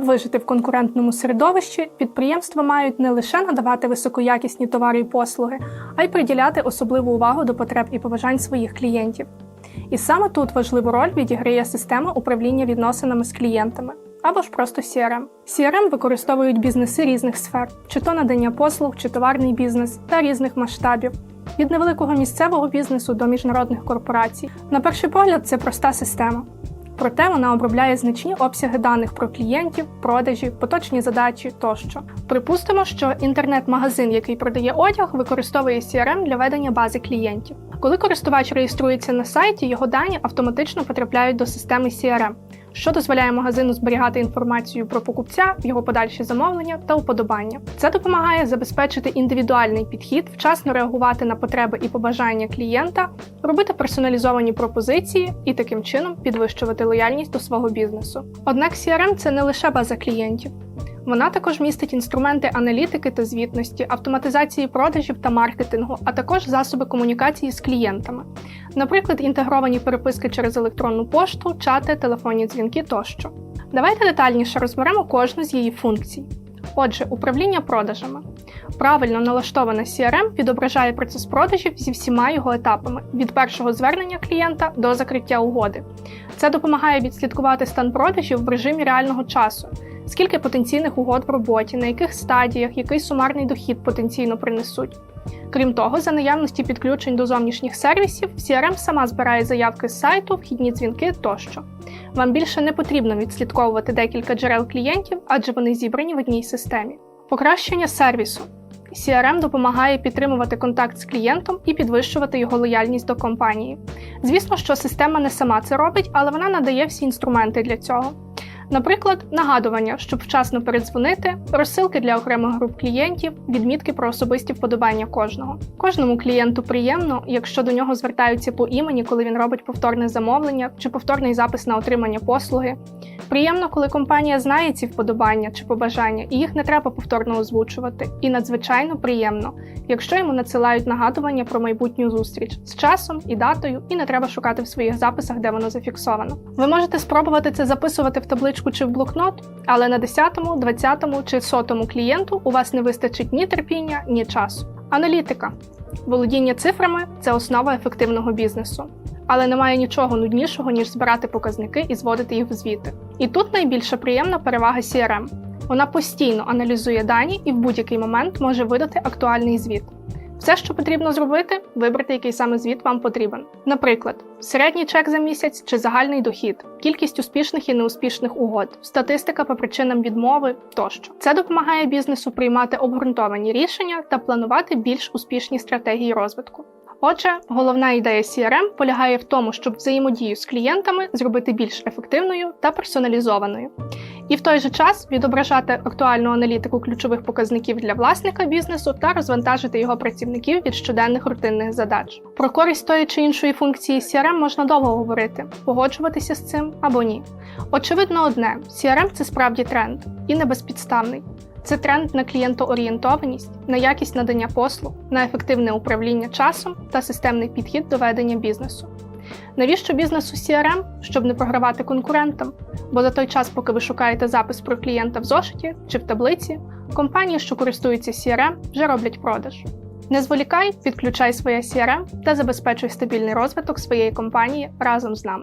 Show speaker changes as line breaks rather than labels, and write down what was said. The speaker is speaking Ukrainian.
щоб вижити в конкурентному середовищі, підприємства мають не лише надавати високоякісні товари і послуги, а й приділяти особливу увагу до потреб і побажань своїх клієнтів. І саме тут важливу роль відіграє система управління відносинами з клієнтами або ж просто CRM. CRM використовують бізнеси різних сфер, чи то надання послуг, чи товарний бізнес та різних масштабів. Від невеликого місцевого бізнесу до міжнародних корпорацій. На перший погляд, це проста система. Проте вона обробляє значні обсяги даних про клієнтів, продажі, поточні задачі тощо. Припустимо, що інтернет-магазин, який продає одяг, використовує CRM для ведення бази клієнтів. Коли користувач реєструється на сайті, його дані автоматично потрапляють до системи CRM, що дозволяє магазину зберігати інформацію про покупця, його подальші замовлення та уподобання. Це допомагає забезпечити індивідуальний підхід, вчасно реагувати на потреби і побажання клієнта, робити персоналізовані пропозиції і таким чином підвищувати лояльність до свого бізнесу. Однак CRM – це не лише база клієнтів. Вона також містить інструменти аналітики та звітності, автоматизації продажів та маркетингу, а також засоби комунікації з клієнтами, наприклад, інтегровані переписки через електронну пошту, чати, телефонні дзвінки тощо. Давайте детальніше розберемо кожну з її функцій. Отже, управління продажами. Правильно налаштоване CRM відображає процес продажів зі всіма його етапами від першого звернення клієнта до закриття угоди. Це допомагає відслідкувати стан продажів в режимі реального часу, скільки потенційних угод в роботі, на яких стадіях, який сумарний дохід потенційно принесуть. Крім того, за наявності підключень до зовнішніх сервісів, CRM сама збирає заявки з сайту, вхідні дзвінки тощо. Вам більше не потрібно відслідковувати декілька джерел клієнтів, адже вони зібрані в одній системі. Покращення сервісу. CRM допомагає підтримувати контакт з клієнтом і підвищувати його лояльність до компанії. Звісно, що система не сама це робить, але вона надає всі інструменти для цього. Наприклад, нагадування, щоб вчасно передзвонити, розсилки для окремих груп клієнтів, відмітки про особисті вподобання кожного. Кожному клієнту приємно, якщо до нього звертаються по імені, коли він робить повторне замовлення чи повторний запис на отримання послуги. Приємно, коли компанія знає ці вподобання чи побажання, і їх не треба повторно озвучувати. І надзвичайно приємно, якщо йому надсилають нагадування про майбутню зустріч з часом і датою, і не треба шукати в своїх записах, де воно зафіксовано. Ви можете спробувати це записувати в табличку чи в блокнот, але на 10, 20 чи 100 клієнту у вас не вистачить ні терпіння, ні часу. Аналітика. Володіння цифрами це основа ефективного бізнесу. Але немає нічого нуднішого, ніж збирати показники і зводити їх в звіти. І тут найбільша приємна перевага CRM. Вона постійно аналізує дані і в будь-який момент може видати актуальний звіт. Все, що потрібно зробити, вибрати, який саме звіт вам потрібен. Наприклад, середній чек за місяць чи загальний дохід, кількість успішних і неуспішних угод, статистика по причинам відмови тощо. Це допомагає бізнесу приймати обґрунтовані рішення та планувати більш успішні стратегії розвитку. Отже, головна ідея CRM полягає в тому, щоб взаємодію з клієнтами зробити більш ефективною та персоналізованою, і в той же час відображати актуальну аналітику ключових показників для власника бізнесу та розвантажити його працівників від щоденних рутинних задач. Про користь тої чи іншої функції CRM можна довго говорити, погоджуватися з цим або ні. Очевидно, одне: CRM – це справді тренд і не безпідставний. Це тренд на клієнтоорієнтованість, на якість надання послуг, на ефективне управління часом та системний підхід до ведення бізнесу. Навіщо бізнесу CRM? Щоб не програвати конкурентам, бо за той час, поки ви шукаєте запис про клієнта в зошиті чи в таблиці, компанії, що користуються CRM, вже роблять продаж. Не зволікай, підключай своє CRM та забезпечуй стабільний розвиток своєї компанії разом з нами.